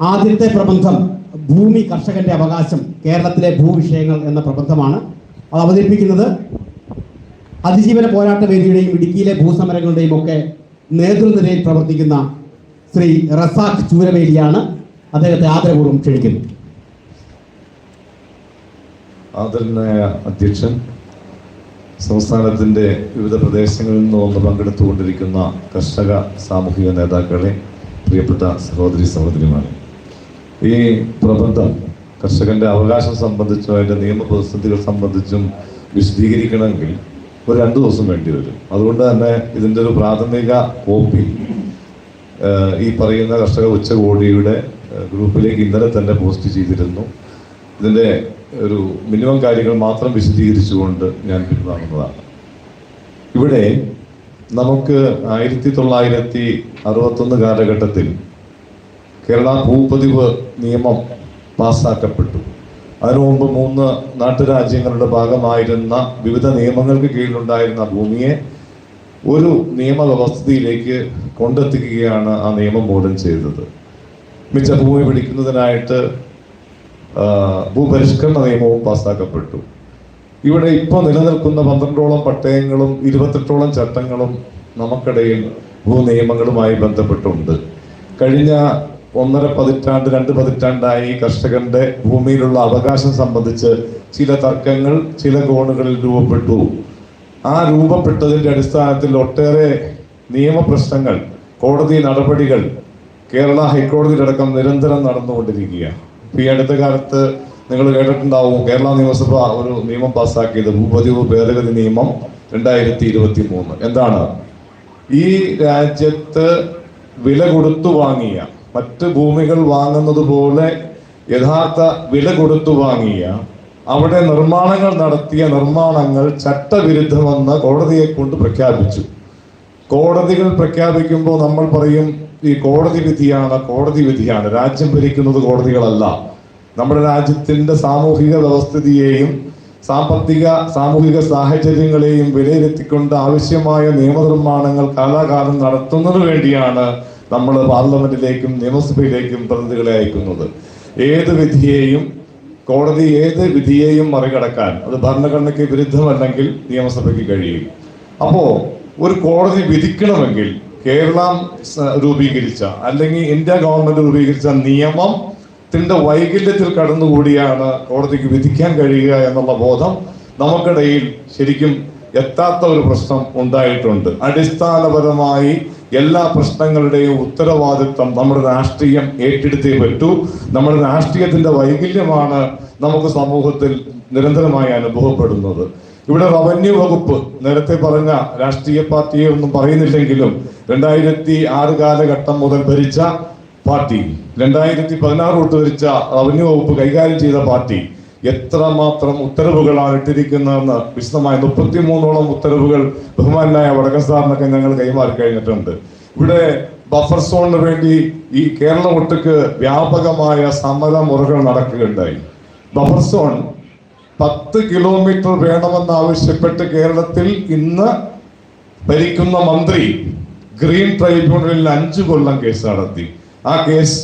ആദ്യത്തെ പ്രബന്ധം ഭൂമി കർഷകന്റെ അവകാശം കേരളത്തിലെ ഭൂവിഷയങ്ങൾ എന്ന പ്രബന്ധമാണ്. അത് അവതരിപ്പിക്കുന്നത് അതിജീവന പോരാട്ട വേദിയുടെയും ഇടുക്കിയിലെ ഭൂസമരങ്ങളുടെയും ഒക്കെ നേതൃനിരയിൽ പ്രവർത്തിക്കുന്ന ശ്രീ റസാഖ് ചൂരവേലിയാണ് അദ്ദേഹത്തെ ആദരപൂർവം ക്ഷണിക്കുന്നു ആദരണീയ അധ്യക്ഷൻ സംസ്ഥാനത്തിന്റെ വിവിധ പ്രദേശങ്ങളിൽ നിന്ന് വന്ന് പങ്കെടുത്തുകൊണ്ടിരിക്കുന്ന കർഷക സാമൂഹിക നേതാക്കളെ പ്രിയപ്പെട്ട സഹോദരി സഹോദരിമാരെ ഈ പ്രബന്ധം കർഷകന്റെ അവകാശം സംബന്ധിച്ചും അതിന്റെ നിയമ പ്രതിസന്ധികൾ സംബന്ധിച്ചും വിശദീകരിക്കണമെങ്കിൽ ഒരു രണ്ട് ദിവസം വേണ്ടി വരും. അതുകൊണ്ട് തന്നെ ഇതിന്റെ ഒരു പ്രാഥമിക കോപ്പി ഈ പറയുന്ന കർഷക ഉച്ചകോടിയുടെ ഗ്രൂപ്പിലേക്ക് ഇന്നലെ തന്നെ പോസ്റ്റ് ചെയ്തിരുന്നു. ഇതിന്റെ ഒരു മിനിമം കാര്യങ്ങൾ മാത്രം വിശദീകരിച്ചുകൊണ്ട് ഞാൻ പിന്താങ്ങുന്നതാണ് ഇവിടെ നമുക്ക് ആയിരത്തി തൊള്ളായിരത്തി അറുപത്തൊന്ന് കാലഘട്ടത്തിൽ കേരള ഭൂപതിവ് നിയമം പാസ്സാക്കപ്പെട്ടു. അതിനു മുമ്പ് മൂന്ന് നാട്ടുരാജ്യങ്ങളുടെ ഭാഗമായിരുന്ന വിവിധ നിയമങ്ങൾക്ക് കീഴിലുണ്ടായിരുന്ന ഭൂമിയെ ഒരു നിയമവ്യവസ്ഥയിലേക്ക് കൊണ്ടെത്തിക്കുകയാണ് ആ നിയമം മൂലം ചെയ്തത്. മിച്ച ഭൂമി പിടിക്കുന്നതിനായിട്ട് ഭൂപരിഷ്കരണ നിയമവും പാസ്സാക്കപ്പെട്ടു. ഇവിടെ ഇപ്പോൾ നിലനിൽക്കുന്ന പന്ത്രണ്ടോളം പട്ടയങ്ങളും ഇരുപത്തെട്ടോളം ചട്ടങ്ങളും നമുക്കിടയിൽ ഭൂനിയമങ്ങളുമായി ബന്ധപ്പെട്ടുണ്ട്. കഴിഞ്ഞ ഒന്നര പതിറ്റാണ്ട് രണ്ട് പതിറ്റാണ്ടായി കർഷകന്റെ ഭൂമിയിലുള്ള അവകാശം സംബന്ധിച്ച് ചില തർക്കങ്ങൾ ചില കോണുകളിൽ രൂപപ്പെട്ടു. ആ രൂപപ്പെട്ടതിന്റെ അടിസ്ഥാനത്തിൽ ഒട്ടേറെ നിയമപ്രശ്നങ്ങൾ കോടതി നടപടികൾ കേരള ഹൈക്കോടതിയിലടക്കം നിരന്തരം നടന്നുകൊണ്ടിരിക്കുകയാണ്. ഈ അടുത്ത കാലത്ത് നിങ്ങൾ കേട്ടിട്ടുണ്ടാവും കേരള നിയമസഭ ഒരു നിയമം പാസ്സാക്കിയത് ഭൂപതിവ് ഭേദഗതി നിയമം രണ്ടായിരത്തി ഇരുപത്തി മൂന്ന് എന്താണ്? ഈ രാജ്യത്ത് വില കൊടുത്തു വാങ്ങിയ മറ്റ് ഭൂമികൾ വാങ്ങുന്നത് പോലെ യഥാർത്ഥ വില കൊടുത്തു വാങ്ങിയ അവിടെ നിർമ്മാണങ്ങൾ നടത്തിയ നിർമ്മാണങ്ങൾ ചട്ടവിരുദ്ധമെന്ന് കോടതിയെ കൊണ്ട് പ്രഖ്യാപിച്ചു. കോടതികൾ പ്രഖ്യാപിക്കുമ്പോൾ നമ്മൾ പറയും ഈ കോടതി വിധിയാണ് കോടതി വിധിയാണ്. രാജ്യം ഭരിക്കുന്നത് കോടതികളല്ല. നമ്മുടെ രാജ്യത്തിന്റെ സാമൂഹിക വ്യവസ്ഥിതിയെയും സാമ്പത്തിക സാമൂഹിക സാഹചര്യങ്ങളെയും വിലയിരുത്തിക്കൊണ്ട് ആവശ്യമായ നിയമനിർമ്മാണങ്ങൾ കാലാകാലം നടത്തുന്നതിന് വേണ്ടിയാണ് നമ്മൾ പാർലമെന്റിലേക്കും നിയമസഭയിലേക്കും പ്രതിനിധികളെ അയക്കുന്നത്. ഏത് വിധിയെയും കോടതി ഏത് വിധിയെയും മറികടക്കാൻ അത് ഭരണഘടനയ്ക്ക് വിരുദ്ധമല്ലെങ്കിൽ നിയമസഭയ്ക്ക് കഴിയും. അപ്പോൾ ഒരു കോടതി വിധിക്കണമെങ്കിൽ കേരളം രൂപീകരിച്ച അല്ലെങ്കിൽ ഇന്ത്യ ഗവൺമെന്റ് രൂപീകരിച്ച നിയമം ത്തിന്റെ വൈകല്യത്തിൽ കടന്നുകൂടിയാണ് കോടതിക്ക് വിധിക്കാൻ കഴിയുക എന്നുള്ള ബോധം നമുക്കിടയിൽ ശരിക്കും എത്താത്ത ഒരു പ്രശ്നം ഉണ്ടായിട്ടുണ്ട്. അടിസ്ഥാനപരമായി എല്ലാ പ്രശ്നങ്ങളുടെയും ഉത്തരവാദിത്വം നമ്മുടെ രാഷ്ട്രീയം ഏറ്റെടുത്തേ പറ്റൂ. നമ്മുടെ രാഷ്ട്രീയത്തിന്റെ വൈകല്യമാണ് നമുക്ക് സമൂഹത്തിൽ നിരന്തരമായി അനുഭവപ്പെടുന്നത്. ഇവിടെ റവന്യൂ വകുപ്പ് നേരത്തെ പറഞ്ഞ രാഷ്ട്രീയ പാർട്ടിയെ ഒന്നും പറയുന്നില്ലെങ്കിലും രണ്ടായിരത്തി ആറ് കാലഘട്ടം മുതൽ ഭരിച്ച പാർട്ടി രണ്ടായിരത്തി പതിനാറ് തൊട്ട് ഭരിച്ച റവന്യൂ വകുപ്പ് കൈകാര്യം ചെയ്ത പാർട്ടി എത്രമാത്രം ഉത്തരവുകളാണ് ഇട്ടിരിക്കുന്നതെന്ന് വിശദമായ മുപ്പത്തിമൂന്നോളം ഉത്തരവുകൾ ബഹുമാനായ വടക്കൻ സാറിനൊക്കെ ഞങ്ങൾ കൈമാറി കഴിഞ്ഞിട്ടുണ്ട്. ഇവിടെ ബഫർ സോണിന് വേണ്ടി ഈ കേരളം ഒട്ടുക്ക് വ്യാപകമായ സമരമുറകൾ നടക്കുകയുണ്ടായി. ബഫർ സോൺ പത്ത് കിലോമീറ്റർ വേണമെന്ന് ആവശ്യപ്പെട്ട് കേരളത്തിൽ ഇന്ന് ഭരിക്കുന്ന മന്ത്രി ഗ്രീൻ ട്രൈബ്യൂണലിൽ അഞ്ചു കൊല്ലം കേസ് നടത്തി. ആ കേസ്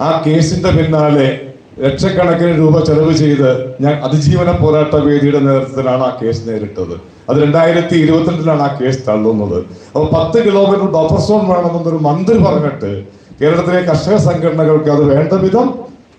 ആ കേസിന്റെ പിന്നാലെ ലക്ഷക്കണക്കിന് രൂപ ചെലവ് ചെയ്ത് ഞാൻ അതിജീവന പോരാട്ട വേദിയുടെ നേതൃത്വത്തിലാണ് ആ കേസ് നേരിട്ടത്. അത് രണ്ടായിരത്തി ഇരുപത്തിരണ്ടിലാണ് ആ കേസ് തള്ളുന്നത്. അപ്പൊ പത്ത് കിലോമീറ്റർ ബഫർ സോൺ വേണമെന്നൊരു മന്ത്രി പറഞ്ഞിട്ട് കേരളത്തിലെ കർഷക സംഘടനകൾക്ക് അത് വേണ്ട വിധം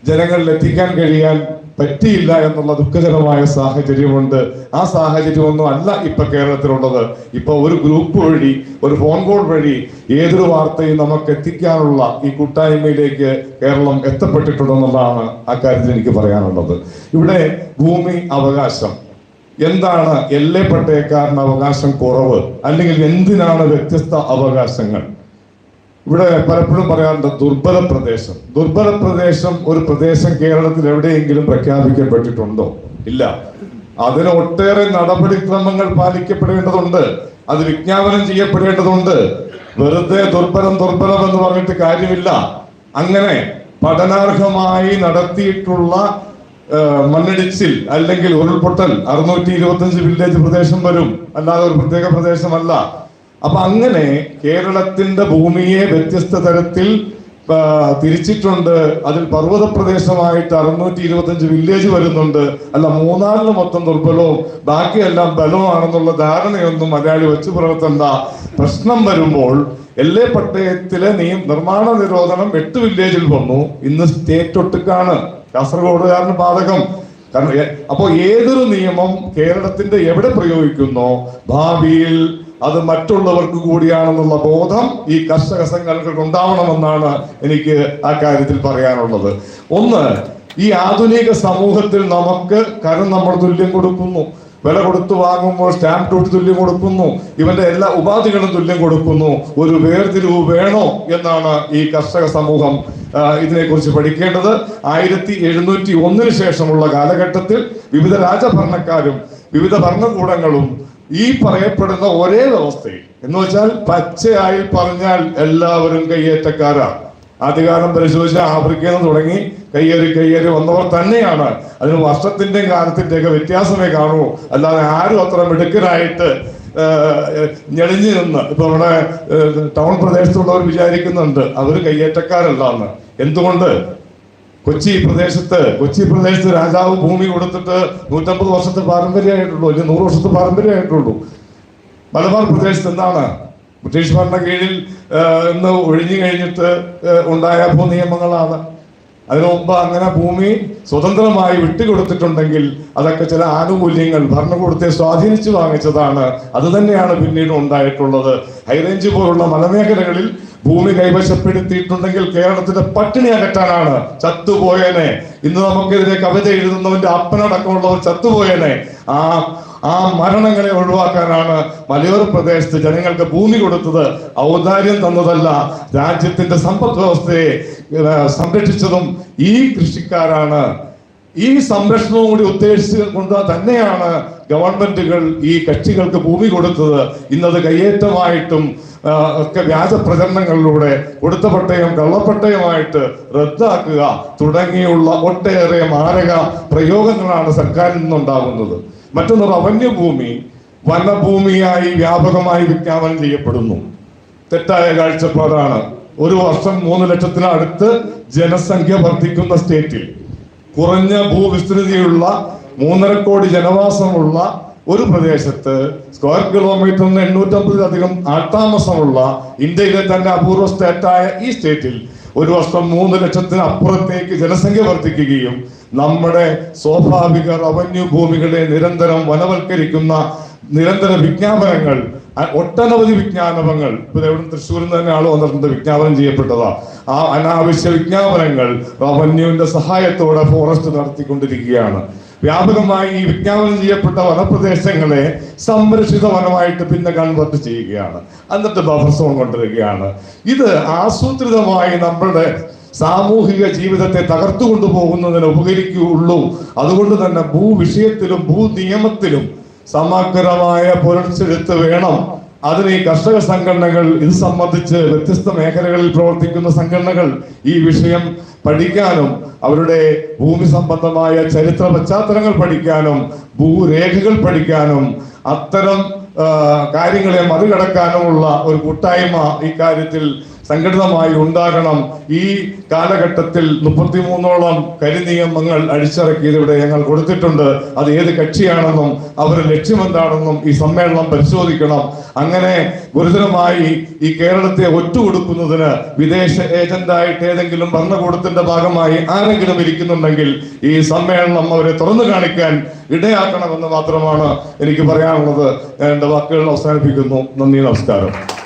ജനങ്ങളിൽ എത്തിക്കാൻ കഴിയാൻ പറ്റിയില്ല എന്നുള്ള ദുഃഖകരമായ സാഹചര്യമുണ്ട്. ആ സാഹചര്യമൊന്നും അല്ല ഇപ്പൊ കേരളത്തിലുള്ളത്. ഇപ്പൊ ഒരു ഗ്രൂപ്പ് വഴി ഒരു ഫോൺ കോൾ വഴി ഏതൊരു വാർത്തയും നമുക്ക് എത്തിക്കാനുള്ള ഈ കൂട്ടായ്മയിലേക്ക് കേരളം എത്തപ്പെട്ടിട്ടുണ്ടെന്നുള്ളതാണ് അക്കാര്യത്തിൽ എനിക്ക് പറയാനുള്ളത്. ഇവിടെ ഭൂമി അവകാശം. എന്താണ് എല്ലേ പട്ടയക്കാരന് അവകാശം കുറവ്? അല്ലെങ്കിൽ എന്തിനാണ് വ്യത്യസ്ത അവകാശങ്ങൾ? ഇവിടെ പലപ്പോഴും പറയാറുണ്ട് ദുർബല പ്രദേശം. ദുർബല പ്രദേശം ഒരു പ്രദേശം കേരളത്തിൽ എവിടെയെങ്കിലും പ്രഖ്യാപിക്കപ്പെട്ടിട്ടുണ്ടോ? ഇല്ല. അതിന് ഒട്ടേറെ നടപടിക്രമങ്ങൾ പാലിക്കപ്പെടേണ്ടതുണ്ട്. അത് വിജ്ഞാപനം ചെയ്യപ്പെടേണ്ടതുണ്ട്. വെറുതെ ദുർബലം ദുർബലം എന്ന് പറഞ്ഞിട്ട് കാര്യമില്ല. അങ്ങനെ പഠനാർഹമായി നടത്തിയിട്ടുള്ള മണ്ണിടിച്ചിൽ അല്ലെങ്കിൽ ഉരുൾപൊട്ടൽ അറുന്നൂറ്റി ഇരുപത്തി അഞ്ച് വില്ലേജ് പ്രദേശം വരും. അല്ലാതെ ഒരു പ്രത്യേക പ്രദേശമല്ല. അപ്പൊ അങ്ങനെ കേരളത്തിന്റെ ഭൂമിയെ വ്യത്യസ്ത തരത്തിൽ തിരിച്ചിട്ടുണ്ട്. അതിൽ പർവത പ്രദേശമായിട്ട് അറുന്നൂറ്റി ഇരുപത്തഞ്ച് വില്ലേജ് വരുന്നുണ്ട്. അല്ല മൂന്നാലിന് മൊത്തം ദുർബലവും ബാക്കിയെല്ലാം ബലമാണെന്നുള്ള ധാരണയൊന്നും മലയാളി വെച്ച് പുലർത്തേണ്ട. പ്രശ്നം വരുമ്പോൾ എല്ലേ പട്ടയത്തിലെ നിയം നിർമ്മാണ നിരോധനം എട്ട് വില്ലേജിൽ വന്നു. ഇന്ന് സ്റ്റേറ്റ് ഒട്ടുക്കാണ്. കാസർഗോഡുകാരന് ബാധകം. കാരണം അപ്പോൾ ഏതൊരു നിയമം കേരളത്തിന്റെ എവിടെ പ്രയോഗിക്കുന്നോ ഭാവിയിൽ അത് മറ്റുള്ളവർക്ക് കൂടിയാണെന്നുള്ള ബോധം ഈ കർഷക സംഘങ്ങൾക്ക് ഉണ്ടാവണമെന്നാണ് എനിക്ക് ആ കാര്യത്തിൽ പറയാനുള്ളത്. ഒന്ന് ഈ ആധുനിക സമൂഹത്തിൽ നമുക്ക് കരം നമ്മൾ തുല്യം കൊടുക്കുന്നു. വില കൊടുത്തു വാങ്ങുമ്പോൾ സ്റ്റാമ്പ് ഡ്യൂട്ടി തുല്യം കൊടുക്കുന്നു. ഇവന്റെ എല്ലാ ഉപാധികളും തുല്യം കൊടുക്കുന്നു. ഒരു വേർതിരിവ് വേണോ എന്നാണ് ഈ കർഷക സമൂഹം ഇതിനെക്കുറിച്ച് പഠിക്കേണ്ടത്. ആയിരത്തി എഴുന്നൂറ്റി ഒന്നിന് ശേഷമുള്ള കാലഘട്ടത്തിൽ വിവിധ രാജഭരണക്കാരും വിവിധ ഭരണകൂടങ്ങളും ഈ പറയപ്പെടുന്ന ഒരേ വ്യവസ്ഥയിൽ. എന്ന് വെച്ചാൽ പച്ചയായി പറഞ്ഞാൽ എല്ലാവരും കയ്യേറ്റക്കാരാണ് അധികാരം പരിശോധിച്ച ആഫ്രിക്കയിൽ നിന്ന് തുടങ്ങി കയ്യേറി കയ്യേറി വന്നവർ തന്നെയാണ്. അതിന് വർഷത്തിന്റെയും കാലത്തിന്റെയൊക്കെ വ്യത്യാസമേ കാണൂ. അല്ലാതെ ആരും അത്ര മിടുക്കനായിട്ട് ഞെളിഞ്ഞു നിന്ന് ഇപ്പൊ നമ്മുടെ ടൗൺ പ്രദേശത്തുള്ളവർ വിചാരിക്കുന്നുണ്ട്. അവർ കയ്യേറ്റക്കാരല്ല എന്ന് എന്തുകൊണ്ട്? കൊച്ചി പ്രദേശത്ത് കൊച്ചി പ്രദേശത്ത് രാജാവ് ഭൂമി കൊടുത്തിട്ട് നൂറ്റമ്പത് വർഷത്തെ പാരമ്പര്യമായിട്ടുള്ളൂ അല്ലെങ്കിൽ നൂറ് വർഷത്തെ പാരമ്പര്യമായിട്ടുള്ളൂ. മലബാർ പ്രദേശത്ത് എന്താണ്? ബ്രിട്ടീഷ് ഭരണ കീഴിൽ ഇന്ന് ഒഴിഞ്ഞു കഴിഞ്ഞിട്ട് ഉണ്ടായ ഭൂനിയമങ്ങളാണ് അതിനു മുമ്പ് അങ്ങനെ ഭൂമി സ്വതന്ത്രമായി വിട്ടുകൊടുത്തിട്ടുണ്ടെങ്കിൽ അതൊക്കെ ചില ആനുകൂല്യങ്ങൾ ഭരണകൂടത്തെ സ്വാധീനിച്ചു വാങ്ങിച്ചതാണ്. അത് തന്നെയാണ് പിന്നീട് ഉണ്ടായിട്ടുള്ളത്. ഹൈറേഞ്ച് പോലുള്ള മലമേഖലകളിൽ ഭൂമി കൈവശപ്പെടുത്തിയിട്ടുണ്ടെങ്കിൽ കേരളത്തിന്റെ പട്ടിണി അകറ്റാനാണ്. ചത്തുപോയനെ. ഇന്ന് നമുക്കെതിരെ കവിത എഴുതുന്നവന്റെ അപ്പനടക്കമുള്ളവർ ചത്തുപോയനെ. ആ ആ മരണങ്ങളെ ഒഴിവാക്കാനാണ് മലയോര പ്രദേശത്ത് ജനങ്ങൾക്ക് ഭൂമി കൊടുത്തത്. ഔദാര്യം തന്നതല്ല രാജ്യത്തിന്റെ സമ്പദ് വ്യവസ്ഥയെ സംരക്ഷിച്ചതും ഈ കൃഷിക്കാരാണ്. ഈ സംരക്ഷണവും കൂടി ഉദ്ദേശിച്ച് കൊണ്ട് തന്നെയാണ് ഗവൺമെന്റുകൾ ഈ കക്ഷികൾക്ക് ഭൂമി കൊടുത്തത്. ഇന്നത് കയ്യേറ്റമായിട്ടും ഒക്കെ വ്യാജ പ്രചരണങ്ങളിലൂടെ കൊടുത്ത പട്ടയം കള്ളപ്പട്ടയമായിട്ട് റദ്ദാക്കുക തുടങ്ങിയുള്ള ഒട്ടേറെ മാരക പ്രയോഗങ്ങളാണ് സർക്കാരിൽ നിന്നുണ്ടാകുന്നത്. മറ്റൊന്ന് റവന്യൂ ഭൂമി വനഭൂമിയായി വ്യാപകമായി വിജ്ഞാപനം ചെയ്യപ്പെടുന്നു. തെറ്റായ കാഴ്ചപ്പാടാണ്. ഒരു വർഷം മൂന്ന് ലക്ഷത്തിനടുത്ത് ജനസംഖ്യ വർദ്ധിക്കുന്ന സ്റ്റേറ്റിൽ. കുറഞ്ഞ ഭൂവിസ്തൃതിയുള്ള മൂന്നര കോടി ജനവാസമുള്ള ഒരു പ്രദേശത്ത് സ്ക്വയർ കിലോമീറ്ററിന് എണ്ണൂറ്റമ്പതിലധികം ആൾത്താമസമുള്ള ഇന്ത്യയിലെ തന്നെ അപൂർവ സ്റ്റേറ്റായ ഈ സ്റ്റേറ്റിൽ ഒരു വർഷം മൂന്ന് ലക്ഷത്തിന് അപ്പുറത്തേക്ക് ജനസംഖ്യ വർദ്ധിക്കുകയും നമ്മുടെ സ്വാഭാവിക റവന്യൂ ഭൂമികളെ നിരന്തരം വനവൽക്കരിക്കുന്ന നിരന്തര വിജ്ഞാപനങ്ങൾ ഒട്ടനവധി വിജ്ഞാപനങ്ങൾ ഇപ്പൊ എവിടെ തൃശ്ശൂരിൽ നിന്ന് തന്നെ ആൾ വന്നിട്ടുണ്ട് വിജ്ഞാപനം ചെയ്യപ്പെട്ടതാ. ആ അനാവശ്യ വിജ്ഞാപനങ്ങൾ റവന്യൂവിന്റെ സഹായത്തോടെ ഫോറസ്റ്റ് നടത്തിക്കൊണ്ടിരിക്കുകയാണ്. വ്യാപകമായി ഈ വിജ്ഞാപനം ചെയ്യപ്പെട്ട വനപ്രദേശങ്ങളെ സംരക്ഷിത വനമായിട്ട് പിന്നെ കൺവെർട്ട് ചെയ്യുകയാണ്. എന്നിട്ട് ബഫർ സോൺ കൊണ്ടുവരികയാണ്. ഇത് ആസൂത്രിതമായി നമ്മുടെ സാമൂഹിക ജീവിതത്തെ തകർത്തു കൊണ്ടുപോകുന്നതിന് ഉപകരിക്കുകയുള്ളൂ. അതുകൊണ്ട് തന്നെ ഭൂവിഷയത്തിലും ഭൂനിയമത്തിലും സമഗ്രമായ പുലർച്ചെടുത്ത് വേണം. അതിന് ഈ കർഷക സംഘടനകൾ ഇത് സംബന്ധിച്ച് വ്യത്യസ്ത മേഖലകളിൽ പ്രവർത്തിക്കുന്ന സംഘടനകൾ ഈ വിഷയം പഠിക്കാനും അവരുടെ ഭൂമി സംബന്ധമായ ചരിത്ര പശ്ചാത്തലങ്ങൾ പഠിക്കാനും ഭൂരേഖകൾ പഠിക്കാനും അത്തരം കാര്യങ്ങളെ മറികടക്കാനുമുള്ള ഒരു കൂട്ടായ്മ ഇക്കാര്യത്തിൽ സംഘടിതമായി ഉണ്ടാകണം. ഈ കാലഘട്ടത്തിൽ മുപ്പത്തിമൂന്നോളം കരിനിയമങ്ങൾ അടിച്ചിറക്കിയത് ഇവിടെ ഞങ്ങൾ കൊടുത്തിട്ടുണ്ട്. അത് ഏത് കക്ഷിയാണെന്നും അവരുടെ ലക്ഷ്യമെന്താണെന്നും ഈ സമ്മേളനം പരിശോധിക്കണം. അങ്ങനെ ഗുരുതരമായി ഈ കേരളത്തെ ഒറ്റുകൊടുക്കുന്നതിന് വിദേശ ഏജന്റായിട്ട് ഏതെങ്കിലും ഭരണകൂടത്തിന്റെ ഭാഗമായി ആരെങ്കിലും ഇരിക്കുന്നുണ്ടെങ്കിൽ ഈ സമ്മേളനം അവരെ തുറന്നു കാണിക്കാൻ ഇടയാക്കണമെന്ന് മാത്രമാണ് എനിക്ക് പറയാനുള്ളത്. എന്റെ വാക്കുകൾ അവസാനിപ്പിക്കുന്നു. നന്ദി നമസ്കാരം.